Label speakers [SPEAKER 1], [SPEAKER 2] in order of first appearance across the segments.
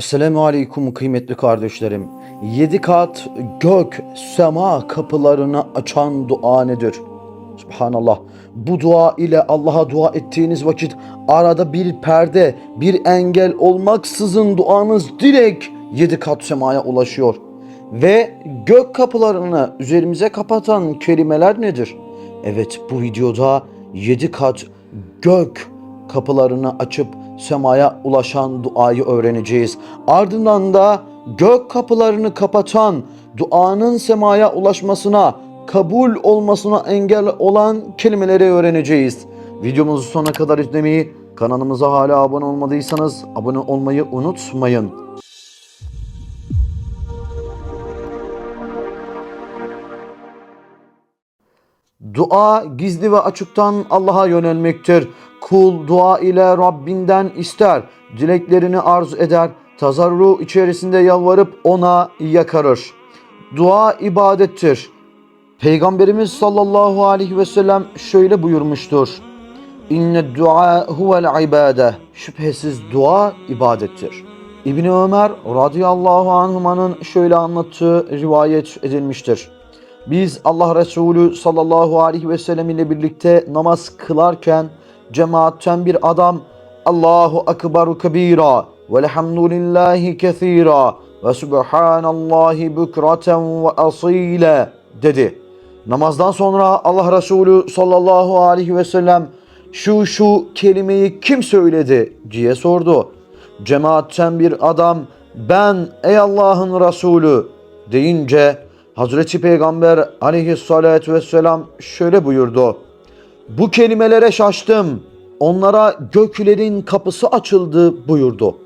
[SPEAKER 1] Esselamu Aleyküm kıymetli kardeşlerim. Yedi kat gök, sema kapılarını açan dua nedir? Subhanallah. Bu dua ile Allah'a dua ettiğiniz vakit arada bir perde, bir engel olmaksızın duanız direkt yedi kat semaya ulaşıyor. Ve gök kapılarını üzerimize kapatan kelimeler nedir? Evet bu videoda yedi kat gök kapılarını açıp semaya ulaşan duayı öğreneceğiz. Ardından da gök kapılarını kapatan duanın semaya ulaşmasına, kabul olmasına engel olan kelimeleri öğreneceğiz. Videomuzu sona kadar izlemeyi, kanalımıza hala abone olmadıysanız abone olmayı unutmayın. Dua gizli ve açıktan Allah'a yönelmektir. Kul dua ile Rabbinden ister, dileklerini arz eder, tazarru içerisinde yalvarıp ona yakarır. Dua ibadettir. Peygamberimiz sallallahu aleyhi ve sellem şöyle buyurmuştur. İnne dua huvel ibade. Şüphesiz dua ibadettir. İbni Ömer radıyallahu anhumanın şöyle anlattığı rivayet edilmiştir. Biz Allah Resulü sallallahu aleyhi ve sellem ile birlikte namaz kılarken cemaatten bir adam Allahu Ekberu kebira velhamdülillahi kethira ve subhanallahi bükraten ve asile dedi. Namazdan sonra Allah Resulü sallallahu aleyhi ve sellem şu şu kelimeyi kim söyledi diye sordu. Cemaatten bir adam ben ey Allah'ın Resulü deyince Hazreti Peygamber aleyhissalatü vesselam şöyle buyurdu. Bu kelimelere şaştım. Onlara göklerin kapısı açıldı buyurdu.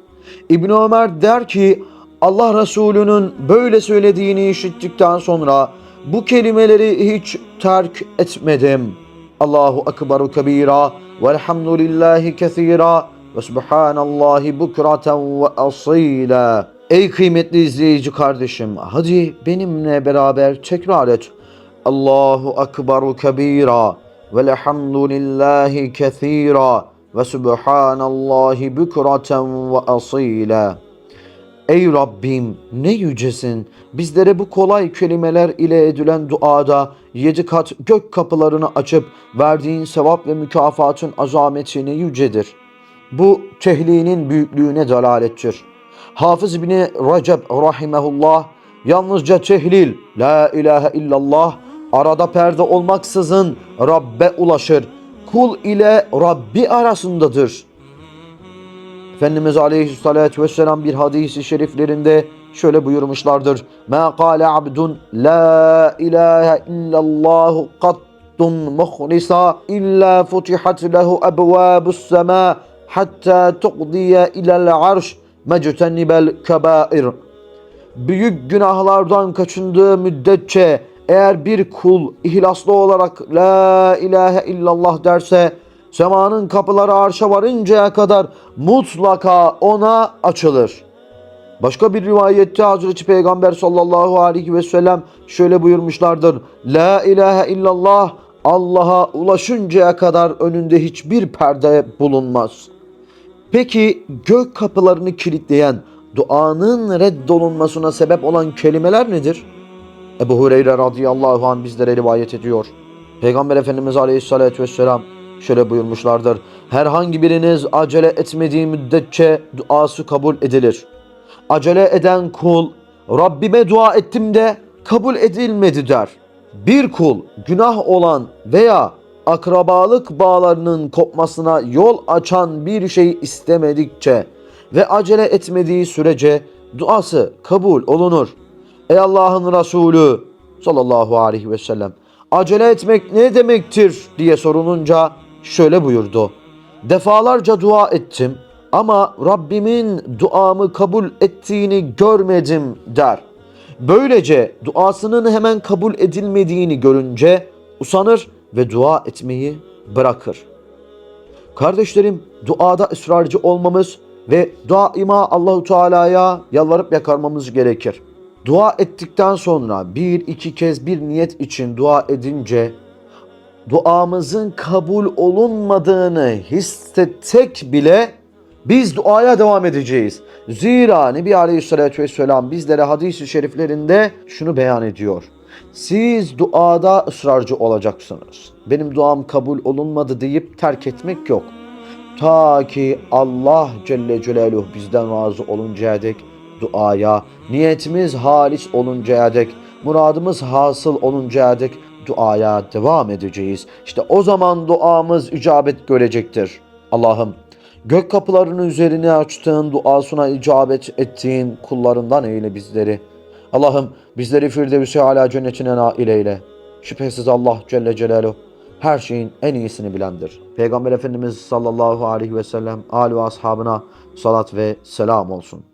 [SPEAKER 1] İbn Ömer der ki Allah Resulü'nün böyle söylediğini işittikten sonra bu kelimeleri hiç terk etmedim. Allahu ekberu kebira velhamdülillahi kethira ve subhanallahi bukraten ve asila. Ey kıymetli izleyici kardeşim, hadi benimle beraber tekrar et. Allahu ekberu kebira velhamdülillahi kethira ve subhanallahi bukraten ve asila. Ey Rabbim ne yücesin. Bizlere bu kolay kelimeler ile edilen duada yedi kat gök kapılarını açıp verdiğin sevap ve mükafatın azametini yücedir. Bu tehlinin büyüklüğüne dalalettir. Hafız İbni Recep rahimehullah yalnızca tehlil la ilahe illallah arada perde olmaksızın Rabbe ulaşır. Kul ile Rabbi arasındadır. Efendimiz Aleyhisselatü Vesselam bir hadisi şeriflerinde şöyle buyurmuşlardır. Ma kâle abdun la ilahe illallah kattun muhlisa illa futihat lehu ebvâbus semâ hatta tuqdiye ilel arş mectenibel kebair. Büyük günahlardan kaçındığı müddetçe eğer bir kul ihlaslı olarak la ilahe illallah derse semanın kapıları arşa varıncaya kadar mutlaka ona açılır. Başka bir rivayette Hazreti Peygamber sallallahu aleyhi ve sellem şöyle buyurmuşlardır. La ilahe illallah Allah'a ulaşıncaya kadar önünde hiçbir perde bulunmaz. Peki gök kapılarını kilitleyen, duanın reddolunmasına sebep olan kelimeler nedir? Ebu Hureyre radıyallahu anh bizlere rivayet ediyor. Peygamber Efendimiz aleyhissalatü vesselam şöyle buyurmuşlardır. Herhangi biriniz acele etmediği müddetçe duası kabul edilir. Acele eden kul Rabbime dua ettim de kabul edilmedi der. Bir kul günah olan veya akrabalık bağlarının kopmasına yol açan bir şey istemedikçe ve acele etmediği sürece duası kabul olunur. Ey Allah'ın Resulü sallallahu aleyhi ve sellem acele etmek ne demektir diye sorulunca şöyle buyurdu. Defalarca dua ettim ama Rabbimin duamı kabul ettiğini görmedim der. Böylece duasının hemen kabul edilmediğini görünce usanır ve dua etmeyi bırakır. Kardeşlerim duada ısrarcı olmamız ve daima Allahu Teala'ya yalvarıp yakarmamız gerekir. Dua ettikten sonra bir iki kez bir niyet için dua edince duamızın kabul olunmadığını hissetsek bile Biz duaya devam edeceğiz. Zira Nebi Aleyhisselatü Vesselam bizlere hadis-i şeriflerinde şunu beyan ediyor. Siz duada ısrarcı olacaksınız. Benim duam kabul olunmadı deyip terk etmek yok. Ta ki Allah Celle Celaluhu bizden razı oluncaya dek duaya, niyetimiz halis oluncaya dek, muradımız hasıl oluncaya dek duaya devam edeceğiz. İşte o zaman duamız icabet görecektir. Allah'ım gök kapılarının üzerine açtığın duasına icabet ettiğin kullarından eyle bizleri. Allah'ım bizleri Firdevs-i Ala cennetine nail eyle. Şüphesiz Allah Celle Celaluhu her şeyin en iyisini bilendir. Peygamber Efendimiz sallallahu aleyhi ve sellem, âli ashabına salat ve selam olsun.